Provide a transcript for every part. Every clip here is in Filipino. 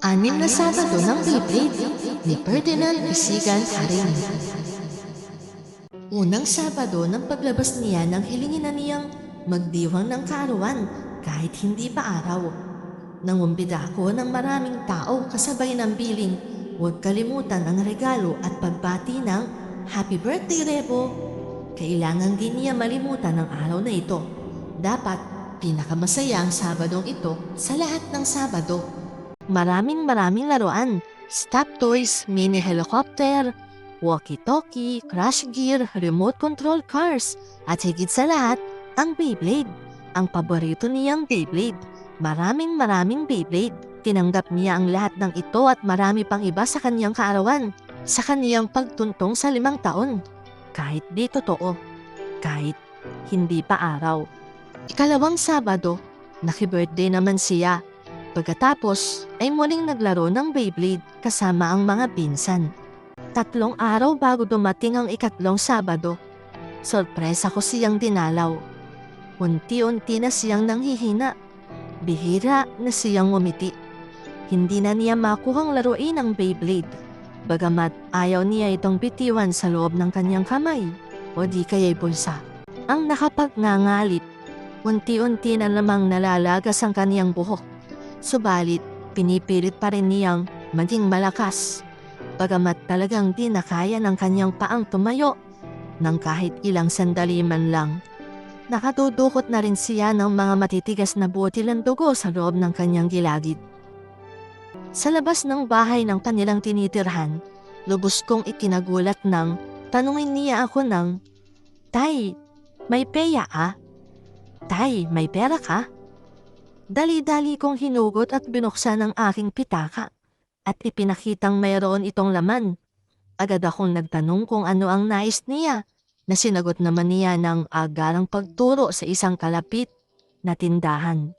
Anim na Sabado ng Beyblade ni Ferdinand Bisigan Haring. Unang Sabado ng paglabas niya nang hilingin na niyang magdiwang ng kaarawan kahit hindi pa araw. Nangumbida ako ng maraming tao kasabay ng biling huwag kalimutan ang regalo at pagbati ng Happy Birthday Rebo. Kailangan din niya malimutan ang araw na ito. Dapat pinakamasaya ang Sabadong ito sa lahat ng Sabado. Maraming maraming laruan, stop toys, mini helicopter, walkie-talkie, crash gear, remote control cars, at higit sa lahat, ang Beyblade. Ang paborito niyang Beyblade. Maraming maraming Beyblade. Tinanggap niya ang lahat ng ito at marami pang iba sa kanyang kaarawan, sa kaniyang pagtuntong sa limang taon. Kahit di totoo, kahit hindi pa araw. Ikalawang Sabado, naki-birthday naman siya Pagkatapos ay muling naglaro ng Beyblade kasama ang mga pinsan. Tatlong araw bago dumating ang ikatlong Sabado, sorpresa ko siyang dinalaw. Unti-unti na siyang nanghihina. Bihira na siyang umiti. Hindi na niya makuhang laruin ang Beyblade. Bagamat ayaw niya itong bitiwan sa loob ng kanyang kamay o di kaya'y bulsa. Ang nakapagngangalit, unti-unti na lamang nalalagas ang kanyang buhok. Subalit, pinipilit pa rin niyang maging malakas. Bagamat talagang di na kaya ng kanyang paang tumayo ng kahit ilang sandali man lang. Nakatudukot na rin siya ng mga matitigas na butil ng dugo sa loob ng kanyang gilagid. Sa labas ng bahay ng kanilang tinitirhan, lubos kong itinagulat ng tanungin niya ako ng, Tay, may peya ka? Tay, may pera ka? Dali-dali kong hinugot at binuksan ang aking pitaka at ipinakitang mayroon itong laman. Agad akong nagtanong kung ano ang nais niya na sinagot naman niya ng agarang pagturo sa isang kalapit na tindahan.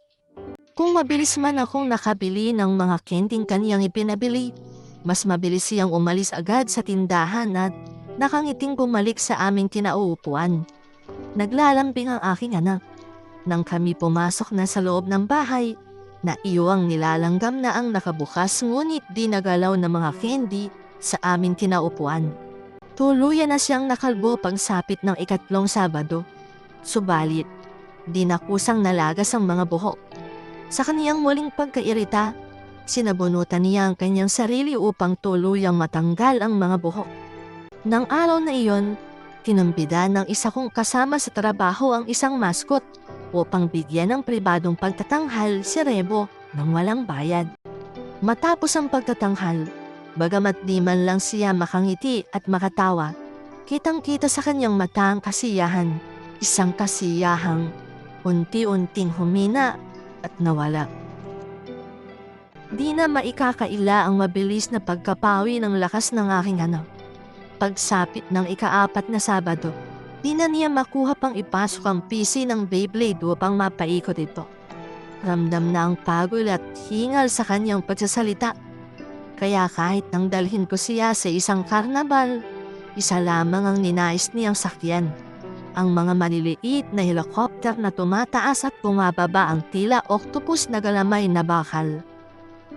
Kung mabilis man akong nakabili ng mga kending kaniyang ipinabili, mas mabilis siyang umalis agad sa tindahan at nakangiting bumalik sa aming kinauupuan. Naglalambing ang aking anak. Nang kami pumasok na sa loob ng bahay, na iyong nilalanggam na ang nakabukas ngunit di nagalaw ng mga candy sa aming kinaupuan. Tuluyan na siyang nakalbo pagsapit ng ikatlong Sabado. Subalit, di nakusang nalagas ang mga buhok. Sa kaniyang muling pagkairita, sinabunutan niya ang kanyang sarili upang tuluyang matanggal ang mga buhok. Nang araw na iyon, tinampidan ng isa kong kasama sa trabaho ang isang maskot upang bigyan ng pribadong pagtatanghal si Rebo ng walang bayad. Matapos ang pagtatanghal, bagamat di man lang siya makangiti at makatawa, kitang-kita sa kanyang mata ang kasiyahan, isang kasiyahang unti-unting humina at nawala. Di na maikakaila ang mabilis na pagkapawi ng lakas ng aking anak. Pagsapit ng ikaapat na Sabado, Di na niya makuha pang ipasok ang PC ng Beyblade upang mapaikot ito. Ramdam na ang pagod at hingal sa kanyang pagsasalita. Kaya kahit nang dalhin ko siya sa isang karnabal, isa lamang ang ninais niyang sakyan. Ang mga maliliit na helicopter na tumataas at bumababa ang tila octopus na galamay na bakal.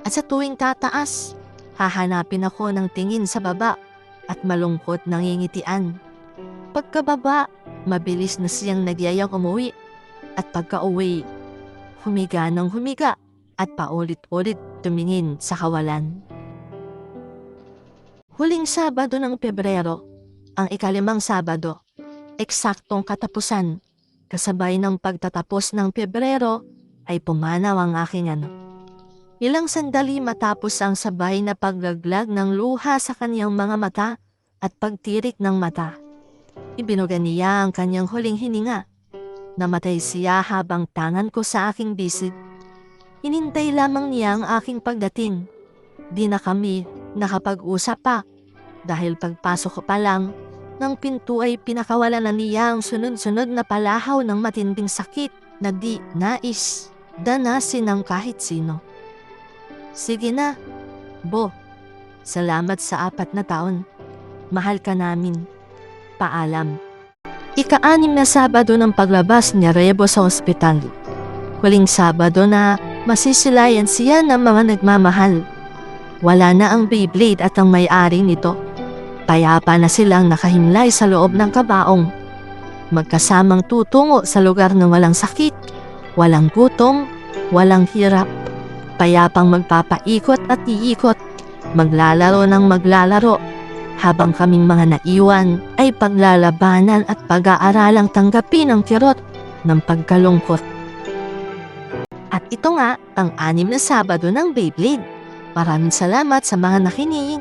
At sa tuwing tataas, hahanapin ako ng tingin sa baba at malungkot nangingitian. Pagkababa, mabilis na siyang nagyayang umuwi. At pagka-uwi, humiga ng humiga at paulit-ulit tumingin sa kawalan. Huling Sabado ng Pebrero, ang ikalimang Sabado, eksaktong katapusan, kasabay ng pagtatapos ng Pebrero, ay pumanaw ang aking ano. Ilang sandali matapos ang sabay na paglaglag ng luha sa kanyang mga mata at pagtirik ng mata. Ibinuga niya ang kanyang huling hininga. Namatay siya habang tangan ko sa aking bisid. Hinintay lamang niya ang aking pagdating. Di na kami nakapag-usap pa dahil pagpasok ko pa lang ng pinto ay pinakawalan na niya ang sunod-sunod na palahaw ng matinding sakit na di nais danasin ng kahit sino. Sige na, Bo. Salamat sa apat na taon. Mahal ka namin paalam. Ika-anim na Sabado ng paglabas ni Rebo sa ospital. Huling Sabado na masisilayan siya ng mga nagmamahal Wala na ang Beyblade at ang may-ari nito. Payapa na silang nakahimlay sa loob ng kabaong. Magkasamang tutungo sa lugar na walang sakit, walang gutom, walang hirap. Payapang magpapaikot at iikot, maglalaro ng maglalaro, habang kaming mga naiwan ay paglalabanan at pag-aaralang tanggapin ang kirot ng pagkalungkot. At ito nga ang anim na Sabado ng Beyblade. Maraming salamat sa mga nakinig.